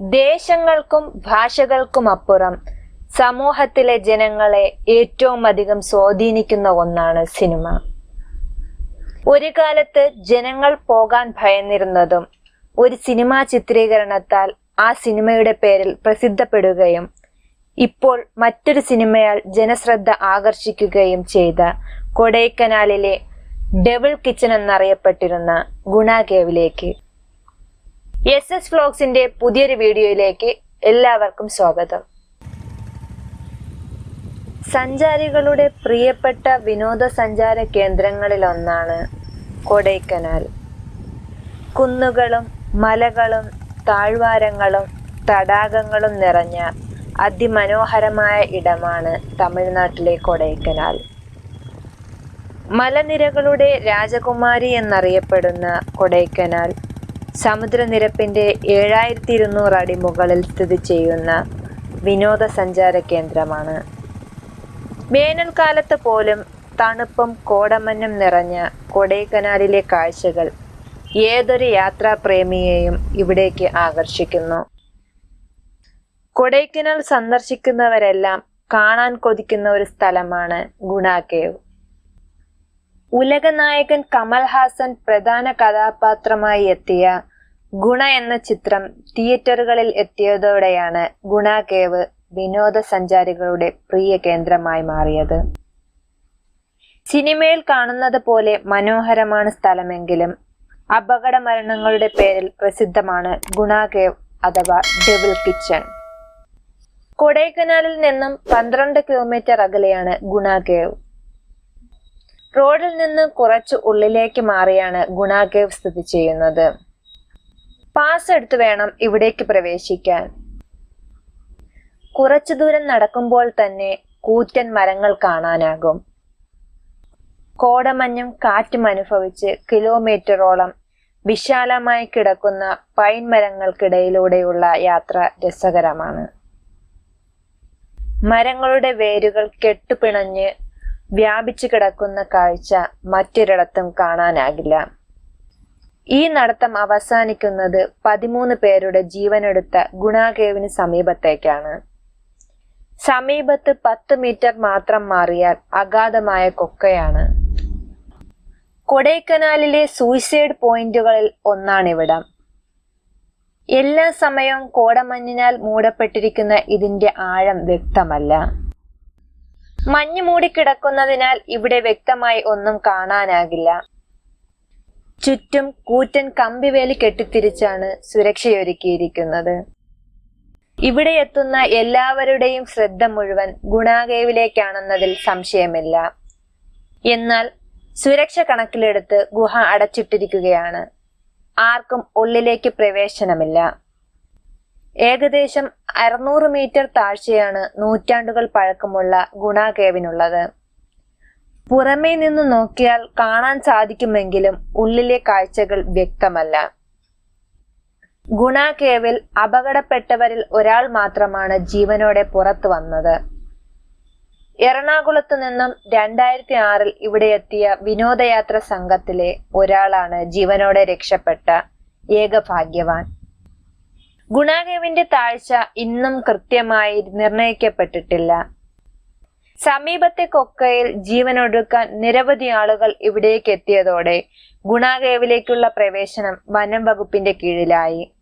ദേശങ്ങൾക്കും ഭാഷകൾക്കും അപ്പുറം സമൂഹത്തിലെ ജനങ്ങളെ ഏറ്റവും അധികം സ്വാധീനിക്കുന്ന ഒന്നാണ് സിനിമ. ഒരു കാലത്ത് ജനങ്ങൾ പോകാൻ ഭയന്നിരുന്നതും ഒരു സിനിമാ ചിത്രീകരണത്താൽ ആ സിനിമയുടെ പേരിൽ പ്രസിദ്ധപ്പെടുകയും ഇപ്പോൾ മറ്റൊരു സിനിമയാൽ ജനശ്രദ്ധ ആകർഷിക്കുകയും ചെയ്ത കൊടൈക്കനാലിലെ ഡെവിൾ കിച്ചൺ എന്നറിയപ്പെട്ടിരുന്ന ഗുണ കേവിലേക്ക്. എസ് എസ് ഫ്ലോഗ്സിന്റെ പുതിയൊരു വീഡിയോയിലേക്ക് എല്ലാവർക്കും സ്വാഗതം. സഞ്ചാരികളുടെ പ്രിയപ്പെട്ട വിനോദസഞ്ചാര കേന്ദ്രങ്ങളിൽ ഒന്നാണ് കൊടൈക്കനാൽ. കുന്നുകളും മലകളും താഴ്വാരങ്ങളും തടാകങ്ങളും നിറഞ്ഞ അതിമനോഹരമായ ഇടമാണ് തമിഴ്നാട്ടിലെ കൊടൈക്കനാൽ. മലനിരകളുടെ രാജകുമാരി എന്നറിയപ്പെടുന്ന കൊടൈക്കനാൽ സമുദ്രനിരപ്പിന്റെ ഏഴായിരത്തി ഇരുന്നൂറ് അടി മുകളിൽ സ്ഥിതി ചെയ്യുന്ന വിനോദസഞ്ചാര കേന്ദ്രമാണ്. വേനൽക്കാലത്ത് പോലും തണുപ്പും കോടമഞ്ഞും നിറഞ്ഞ കൊടൈക്കനാലിലെ കാഴ്ചകൾ ഏതൊരു യാത്രാപ്രേമിയെയും ഇവിടേക്ക് ആകർഷിക്കുന്നു. കൊടൈക്കനാൽ സന്ദർശിക്കുന്നവരെല്ലാം കാണാൻ കൊതിക്കുന്ന ഒരു സ്ഥലമാണ് ഗുണ കേവ്. ഉലകനായകൻ കമൽഹാസൻ പ്രധാന കഥാപാത്രമായി എത്തിയ ഗുണ എന്ന ചിത്രം തിയേറ്ററുകളിൽ എത്തിയതോടെയാണ് ഗുണ കേവ് വിനോദസഞ്ചാരികളുടെ പ്രിയ കേന്ദ്രമായി മാറിയത്. സിനിമയിൽ കാണുന്നത് പോലെ മനോഹരമാണ് സ്ഥലമെങ്കിലും അപകട മരണങ്ങളുടെ പേരിൽ പ്രസിദ്ധമാണ് ഗുണ കേവ് അഥവാ ഡെവിൾ കിച്ചൺ. കൊടൈക്കനാലിൽ നിന്നും പന്ത്രണ്ട് കിലോമീറ്റർ അകലെയാണ് ഗുണ കേവ് റോഡിൽ നിന്ന് കുറച്ച് ഉള്ളിലേക്ക് മാറിയാണ് ഗുണാകേവ് സ്ഥിതി ചെയ്യുന്നത്. പാസ് എടുത്ത് വേണം ഇവിടേക്ക് പ്രവേശിക്കാൻ. കുറച്ചു ദൂരം നടക്കുമ്പോൾ തന്നെ കൂറ്റൻ മരങ്ങൾ കാണാനാകും. കോടമഞ്ഞും കാറ്റും അനുഭവിച്ച് കിലോമീറ്ററോളം വിശാലമായി കിടക്കുന്ന പൈൻ മരങ്ങൾക്കിടയിലൂടെയുള്ള യാത്ര രസകരമാണ്. മരങ്ങളുടെ വേരുകൾ കെട്ടുപിണഞ്ഞ് വ്യാപിച്ചു കിടക്കുന്ന കാഴ്ച മറ്റൊരിടത്തും കാണാനാകില്ല. ഈ നടത്തം അവസാനിക്കുന്നത് പതിമൂന്ന് പേരുടെ ജീവനെടുത്ത ഗുണാകേവിന് സമീപത്തേക്കാണ്. സമീപത്ത് പത്ത് മീറ്റർ മാത്രം മാറിയാൽ അഗാധമായ കൊക്കയാണ്. കൊടൈക്കനാലിലെ സൂയിസൈഡ് പോയിന്റുകളിൽ ഒന്നാണിവിടം. എല്ലാ സമയവും കോടമഞ്ഞിനാൽ മൂടപ്പെട്ടിരിക്കുന്ന ഇതിന്റെ ആഴം വ്യക്തമല്ല. മഞ്ഞ് മൂടിക്കിടക്കുന്നതിനാൽ ഇവിടെ വ്യക്തമായി ഒന്നും കാണാനാകില്ല. ചുറ്റും കൂറ്റൻ കമ്പിവേലി കെട്ടിത്തിരിച്ചാണ് സുരക്ഷയൊരുക്കിയിരിക്കുന്നത്. ഇവിടെ എത്തുന്ന എല്ലാവരുടെയും ശ്രദ്ധ മുഴുവൻ ഗുണാകേവിലേക്കാണെന്നതിൽ സംശയമില്ല. എന്നാൽ സുരക്ഷ കണക്കിലെടുത്ത് ഗുഹ അടച്ചിട്ടിരിക്കുകയാണ്. ആർക്കും ഉള്ളിലേക്ക് പ്രവേശനമില്ല. ഏകദേശം അറുന്നൂറ് മീറ്റർ താഴ്ചയാണ് നൂറ്റാണ്ടുകൾ പഴക്കമുള്ള ഗുണ കേവിനുള്ളത് പുറമേ നിന്ന് നോക്കിയാൽ കാണാൻ സാധിക്കുമെങ്കിലും ഉള്ളിലെ കാഴ്ചകൾ വ്യക്തമല്ല. ഗുണ കേവിൽ അപകടപ്പെട്ടവരിൽ ഒരാൾ മാത്രമാണ് ജീവനോടെ പുറത്തു വന്നത്. എറണാകുളത്ത് നിന്നും രണ്ടായിരത്തി ആറിൽ ഇവിടെ എത്തിയ വിനോദയാത്ര സംഘത്തിലെ ഒരാളാണ് ജീവനോടെ രക്ഷപ്പെട്ട ഏക ഭാഗ്യവാൻ ഗുണാകേവിന്റെ താഴ്ച ഇന്നും കൃത്യമായി നിർണയിക്കപ്പെട്ടിട്ടില്ല. സമീപത്തെ കൊക്കയിൽ ജീവനൊടുക്കാൻ നിരവധി ആളുകൾ ഇവിടേക്ക് എത്തിയതോടെ ഗുണാകേവിലേക്കുള്ള പ്രവേശനം വനം വകുപ്പിന്റെ കീഴിലായി.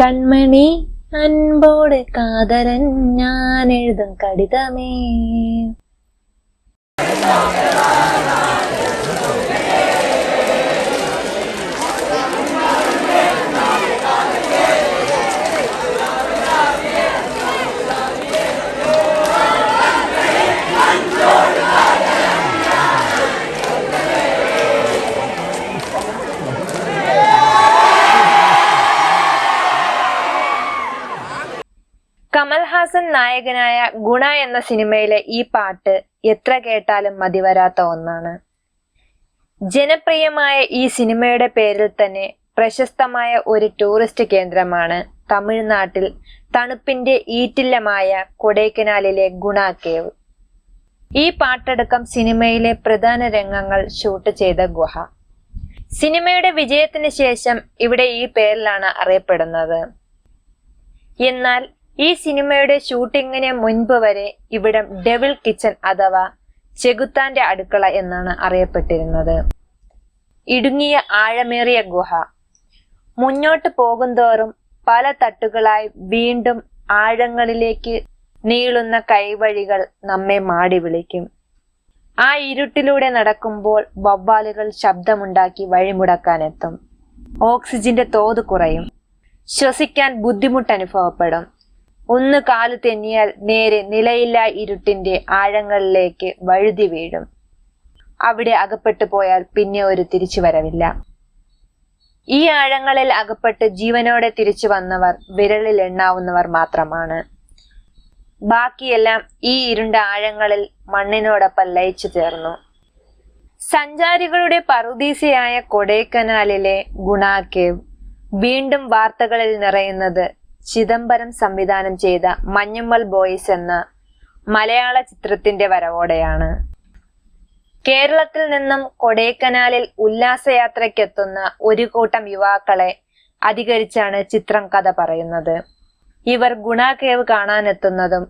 കൺമണി അൻപോടെ കാതരൻ ഞാൻ എഴുതും കടിതമേ. കമൽഹാസൻ നായകനായ ഗുണ എന്ന സിനിമയിലെ ഈ പാട്ട് എത്ര കേട്ടാലും മതിവരാത്ത ഒന്നാണ്. ജനപ്രിയമായ ഈ സിനിമയുടെ പേരിൽ തന്നെ പ്രശസ്തമായ ഒരു ടൂറിസ്റ്റ് കേന്ദ്രമാണ് തമിഴ്നാട്ടിൽ തണുപ്പിന്റെ ഈറ്റില്ലമായ കൊടൈക്കനാലിലെ ഗുണ കേവ്. ഈ പാട്ടടക്കം സിനിമയിലെ പ്രധാന രംഗങ്ങൾ ഷൂട്ട് ചെയ്ത ഗുഹ. സിനിമയുടെ വിജയത്തിന് ശേഷം ഇവിടെ ഈ പേരിലാണ് അറിയപ്പെടുന്നത്. എന്നാൽ ഈ സിനിമയുടെ ഷൂട്ടിങ്ങിന് മുൻപ് വരെ ഇവിടം ഡെവിൾ കിച്ചൺ അഥവാ ചെകുത്താന്റെ അടുക്കള എന്നാണ് അറിയപ്പെട്ടിരുന്നത്. ഇടുങ്ങിയ ആഴമേറിയ ഗുഹ. മുന്നോട്ട് പോകുന്തോറും പല തട്ടുകളായി വീണ്ടും ആഴങ്ങളിലേക്ക് നീളുന്ന കൈവഴികൾ നമ്മെ മാടി വിളിക്കും. ആ ഇരുട്ടിലൂടെ നടക്കുമ്പോൾ വവ്വാലുകൾ ശബ്ദമുണ്ടാക്കി വഴിമുടക്കാനെത്തും. ഓക്സിജന്റെ തോത് കുറയും. ശ്വസിക്കാൻ ബുദ്ധിമുട്ട് അനുഭവപ്പെടും ഒന്ന് കാൽ തെന്നിയാൽ നേരെ നിലയില്ല ഇരുട്ടിന്റെ ആഴങ്ങളിലേക്ക് വഴുതി വീഴും. അവിടെ അകപ്പെട്ടു പോയാൽ പിന്നെ ഒരു തിരിച്ചു വരവില്ല. ഈ ആഴങ്ങളിൽ അകപ്പെട്ട് ജീവനോടെ തിരിച്ചു വന്നവർ വിരലിൽ എണ്ണാവുന്നവർ മാത്രമാണ്. ബാക്കിയെല്ലാം ഈ ഇരുണ്ട ആഴങ്ങളിൽ മണ്ണിനോടൊപ്പം ലയിച്ചു ചേർന്നു. സഞ്ചാരികളുടെ പറുദീസയായ കൊടൈക്കനാലിലെ ഗുണാക്കേവ് വീണ്ടും വാർത്തകളിൽ നിറയുന്നത് ചിദംബരം സംവിധാനം ചെയ്ത മഞ്ഞുമ്മൽ ബോയ്സ് എന്ന മലയാള ചിത്രത്തിന്റെ വരവോടെയാണ്. കേരളത്തിൽ നിന്നും കൊടൈക്കനാലിൽ ഉല്ലാസയാത്രയ്ക്കെത്തുന്ന ഒരു കൂട്ടം യുവാക്കളെ അധികരിച്ചാണ് ചിത്രം കഥ പറയുന്നത്. ഇവർ ഗുണാകേവ് കാണാനെത്തുന്നതും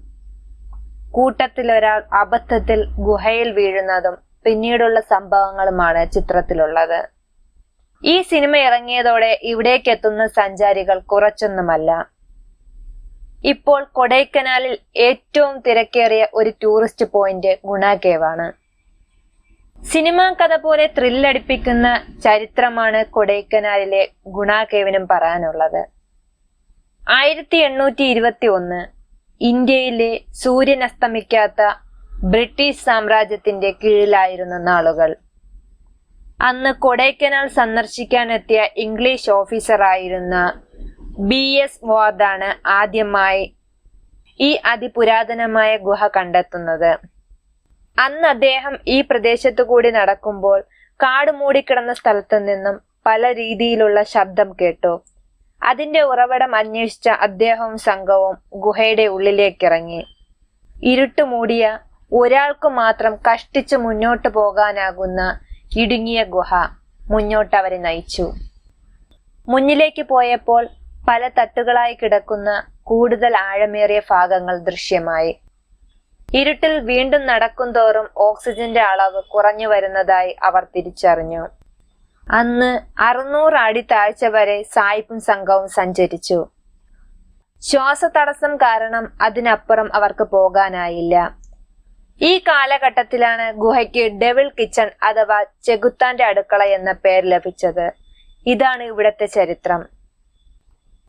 കൂട്ടത്തിൽ ഒരാൾ അബദ്ധത്തിൽ ഗുഹയിൽ വീഴുന്നതും പിന്നീടുള്ള സംഭവങ്ങളുമാണ് ചിത്രത്തിലുള്ളത്. ഈ സിനിമ ഇറങ്ങിയതോടെ ഇവിടേക്കെത്തുന്ന സഞ്ചാരികൾ കുറച്ചൊന്നുമല്ല. ഇപ്പോൾ കൊടൈക്കനാലിൽ ഏറ്റവും തിരക്കേറിയ ഒരു ടൂറിസ്റ്റ് പോയിന്റ് ഗുണാകേവാണ് സിനിമാ കഥ പോലെ ത്രില്ലടിപ്പിക്കുന്ന ചരിത്രമാണ് കൊടൈക്കനാലിലെ ഗുണാകേവിനും പറയാനുള്ളത്. ആയിരത്തി എണ്ണൂറ്റി ഇരുപത്തി ഒന്ന് ഇന്ത്യയിലെ സൂര്യൻ അസ്തമിക്കാത്ത ബ്രിട്ടീഷ് സാമ്രാജ്യത്തിന്റെ കീഴിലായിരുന്ന നാളുകൾ. അന്ന് കൊടൈക്കനാൽ സന്ദർശിക്കാനെത്തിയ ഇംഗ്ലീഷ് ഓഫീസറായിരുന്ന ബി എസ് വാർഡാണ് ആദ്യമായി ഈ അതിപുരാതനമായ ഗുഹ കണ്ടെത്തുന്നത്. അന്ന് അദ്ദേഹം ഈ പ്രദേശത്തു കൂടി നടക്കുമ്പോൾ കാട് മൂടിക്കിടന്ന സ്ഥലത്തു നിന്നും പല രീതിയിലുള്ള ശബ്ദം കേട്ടു. അതിന്റെ ഉറവിടം അന്വേഷിച്ച അദ്ദേഹവും സംഘവും ഗുഹയുടെ ഉള്ളിലേക്കിറങ്ങി. ഇരുട്ട് മൂടിയ ഒരാൾക്ക് മാത്രം കഷ്ടിച്ച് മുന്നോട്ട് പോകാനാകുന്ന ഇടുങ്ങിയ ഗുഹ മുന്നോട്ട് അവരെ നയിച്ചു. മുന്നിലേക്ക് പോയപ്പോൾ പല തട്ടുകളായി കിടക്കുന്ന കൂടുതൽ ആഴമേറിയ ഭാഗങ്ങൾ ദൃശ്യമായി. ഇരുട്ടിൽ വീണ്ടും നടക്കുന്തോറും ഓക്സിജന്റെ അളവ് കുറഞ്ഞു വരുന്നതായി അവർ തിരിച്ചറിഞ്ഞു. അന്ന് അറുന്നൂറ് അടി താഴ്ച വരെ സായിപ്പും സംഘവും സഞ്ചരിച്ചു. ശ്വാസതടസ്സം കാരണം അതിനപ്പുറം അവർക്ക് പോകാനായില്ല. ഈ കാലഘട്ടത്തിലാണ് ഗുഹയ്ക്ക് ഡെവിൾ കിച്ചൺ അഥവാ ചെകുത്താന്റെ അടുക്കള എന്ന പേര് ലഭിച്ചത്. ഇതാണ് ഇവിടത്തെ ചരിത്രം.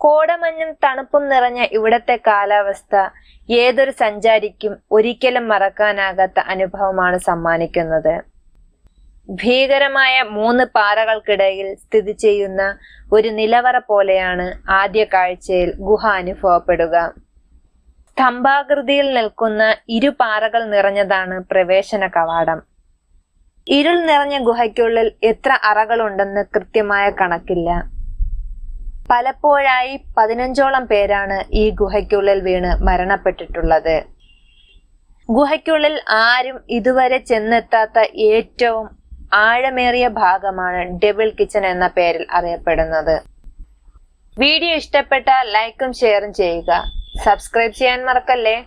കോടമഞ്ഞും തണുപ്പും നിറഞ്ഞ ഇവിടത്തെ കാലാവസ്ഥ ഏതൊരു സഞ്ചാരിക്കും ഒരിക്കലും മറക്കാനാകാത്ത അനുഭവമാണ് സമ്മാനിക്കുന്നത്. ഭീകരമായ മൂന്ന് പാറകൾക്കിടയിൽ സ്ഥിതി ചെയ്യുന്ന ഒരു നിലവറ പോലെയാണ് ആദ്യ കാഴ്ചയിൽ ഗുഹ അനുഭവപ്പെടുക. സ്തംഭാകൃതിയിൽ നിൽക്കുന്ന ഇരു പാറകൾ നിറഞ്ഞതാണ് പ്രവേശന കവാടം. ഇരുൾ നിറഞ്ഞ ഗുഹയ്ക്കുള്ളിൽ എത്ര അറകളുണ്ടെന്ന് കൃത്യമായ കണക്കില്ല. പലപ്പോഴായി പതിനഞ്ചോളം പേരാണ് ഈ ഗുഹയ്ക്കുള്ളിൽ വീണ് മരണപ്പെട്ടിട്ടുള്ളത്. ഗുഹയ്ക്കുള്ളിൽ ആരും ഇതുവരെ ചെന്നെത്താത്ത ഏറ്റവും ആഴമേറിയ ഭാഗമാണ് ഡെവിൾ കിച്ചൺ എന്ന പേരിൽ അറിയപ്പെടുന്നത്. വീഡിയോ ഇഷ്ടപ്പെട്ട ലൈക്കും ഷെയറും ചെയ്യുക. സബ്സ്ക്രൈബ് ചെയ്യാൻ മറക്കല്ലേ?